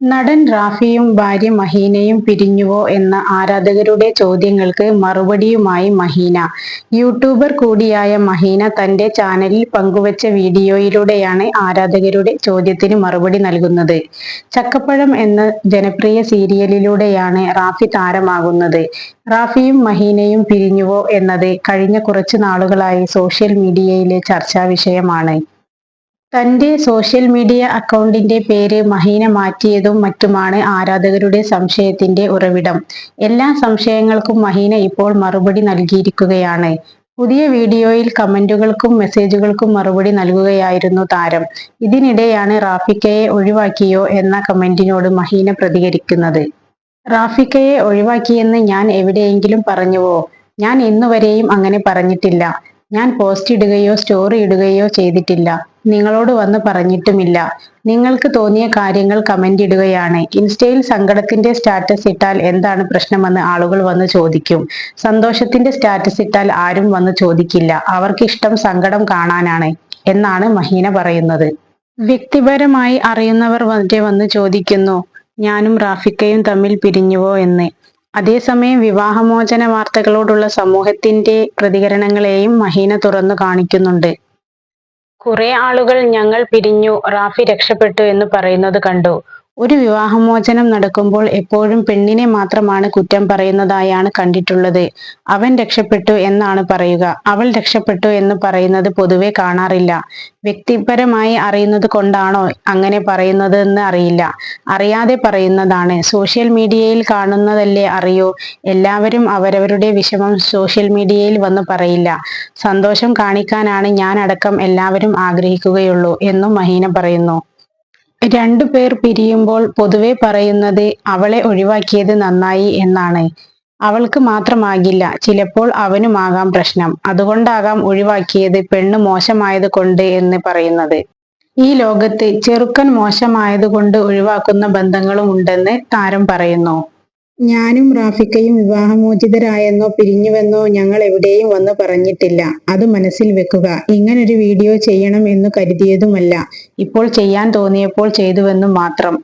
നടൻ റാഫിയും ഭാര്യ മഹീനയും പിരിഞ്ഞുവോ എന്ന ആരാധകരുടെ ചോദ്യങ്ങൾക്ക് മറുപടിയുമായി മഹീന. യൂട്യൂബർ കൂടിയായ മഹീന തന്റെ ചാനലിൽ പങ്കുവച്ച വീഡിയോയിലൂടെയാണ് ആരാധകരുടെ ചോദ്യത്തിന് മറുപടി നൽകുന്നത്. ചക്കപ്പഴം എന്ന ജനപ്രിയ സീരിയലിലൂടെയാണ് റാഫി താരമാകുന്നത്. റാഫിയും മഹീനയും പിരിഞ്ഞുവോ എന്നത് കഴിഞ്ഞ കുറച്ചു നാളുകളായി സോഷ്യൽ മീഡിയയിലെ ചർച്ചാ വിഷയമാണ്. തന്റെ സോഷ്യൽ മീഡിയ അക്കൗണ്ടിന്റെ പേര് മഹീന മാറ്റിയതും മറ്റുമാണ് ആരാധകരുടെ സംശയത്തിന്റെ ഉറവിടം. എല്ലാ സംശയങ്ങൾക്കും മഹീന ഇപ്പോൾ മറുപടി നൽകിയിരിക്കുകയാണ്. പുതിയ വീഡിയോയിൽ കമന്റുകൾക്കും മെസ്സേജുകൾക്കും മറുപടി നൽകുകയായിരുന്നു താരം. ഇതിനിടെയാണ് റാഫിക്കയെ ഒഴിവാക്കിയോ എന്ന കമന്റിനോട് മഹീന പ്രതികരിക്കുന്നത്. റാഫിക്കയെ ഒഴിവാക്കിയെന്ന് ഞാൻ എവിടെയെങ്കിലും പറഞ്ഞുവോ? ഞാൻ ഇന്നുവരെയും അങ്ങനെ പറഞ്ഞിട്ടില്ല. ഞാൻ പോസ്റ്റ് ഇടുകയോ സ്റ്റോറി ഇടുകയോ ചെയ്തിട്ടില്ല. നിങ്ങളോട് വന്ന് പറഞ്ഞിട്ടുമില്ല. നിങ്ങൾക്ക് തോന്നിയ കാര്യങ്ങൾ കമന്റ് ഇടുകയാണ്. ഇൻസ്റ്റയിൽ സങ്കടത്തിന്റെ സ്റ്റാറ്റസ് ഇട്ടാൽ എന്താണ് പ്രശ്നമെന്ന് ആളുകൾ വന്ന് ചോദിക്കും. സന്തോഷത്തിന്റെ സ്റ്റാറ്റസ് ഇട്ടാൽ ആരും വന്ന് ചോദിക്കില്ല. അവർക്ക് ഇഷ്ടം സങ്കടം കാണാനാണ് എന്നാണ് മഹീന പറയുന്നത്. വ്യക്തിപരമായി അറിയുന്നവർ വരെ വന്ന് ചോദിക്കുന്നു ഞാനും റാഫിക്കയും തമ്മിൽ പിരിഞ്ഞുവോ എന്ന്. അതേസമയം വിവാഹമോചന വാർത്തകളോടുള്ള സമൂഹത്തിന്റെ പ്രതികരണങ്ങളെയും മഹീന തുറന്നു കാണിക്കുന്നുണ്ട്. കുറെ ആളുകൾ ഞങ്ങൾ പിരിഞ്ഞു റാഫി രക്ഷപ്പെട്ടു എന്ന് പറയുന്നത് കണ്ടു. ഒരു വിവാഹമോചനം നടക്കുമ്പോൾ എപ്പോഴും പെണ്ണിനെ മാത്രമാണ് കുറ്റം പറയുന്നതായാണ് കണ്ടിട്ടുള്ളത്. അവൻ രക്ഷപ്പെട്ടു എന്നാണ് പറയുക. അവൾ രക്ഷപ്പെട്ടു എന്ന് പറയുന്നത് പൊതുവെ കാണാറില്ല. വ്യക്തിപരമായി അറിയുന്നത് കൊണ്ടാണോ അങ്ങനെ പറയുന്നത് എന്ന് അറിയില്ല. അറിയാതെ പറയുന്നതാണ്. സോഷ്യൽ മീഡിയയിൽ കാണുന്നതല്ലേ അറിയൂ. എല്ലാവരും അവരവരുടെ വിഷമം സോഷ്യൽ മീഡിയയിൽ വന്ന് പറയില്ല. സന്തോഷം കാണിക്കാനാണ് ഞാൻ അടക്കം എല്ലാവരും ആഗ്രഹിക്കുകയുള്ളൂ എന്നും മഹീന പറയുന്നു. രണ്ടു പേർ പിരിയുമ്പോൾ പൊതുവെ പറയുന്നത് അവളെ ഒഴിവാക്കിയത് നന്നായി എന്നാണ്. അവൾക്ക് മാത്രമാകില്ല ചിലപ്പോൾ അവനുമാകാം പ്രശ്നം. അതുകൊണ്ടാകാം ഒഴിവാക്കിയത് പെണ്ണ് മോശമായത് കൊണ്ട് എന്ന് പറയുന്നത്. ഈ ലോകത്ത് ചെറുക്കൻ മോശമായത് കൊണ്ട് ഒഴിവാക്കുന്ന ബന്ധങ്ങളും ഉണ്ടെന്ന് താരം പറയുന്നു. ഞാനും റാഫിക്കയും വിവാഹമോചിതരായെന്നോ പിരിഞ്ഞുവെന്നോ ഞങ്ങൾ എവിടെയും വന്ന് പറഞ്ഞിട്ടില്ല. അത് മനസ്സിൽ വെക്കുക. ഇങ്ങനൊരു വീഡിയോ ചെയ്യണം എന്നു കരുതിയതുമല്ല. ഇപ്പോൾ ചെയ്യാൻ തോന്നിയപ്പോൾ ചെയ്തുവെന്നു മാത്രം.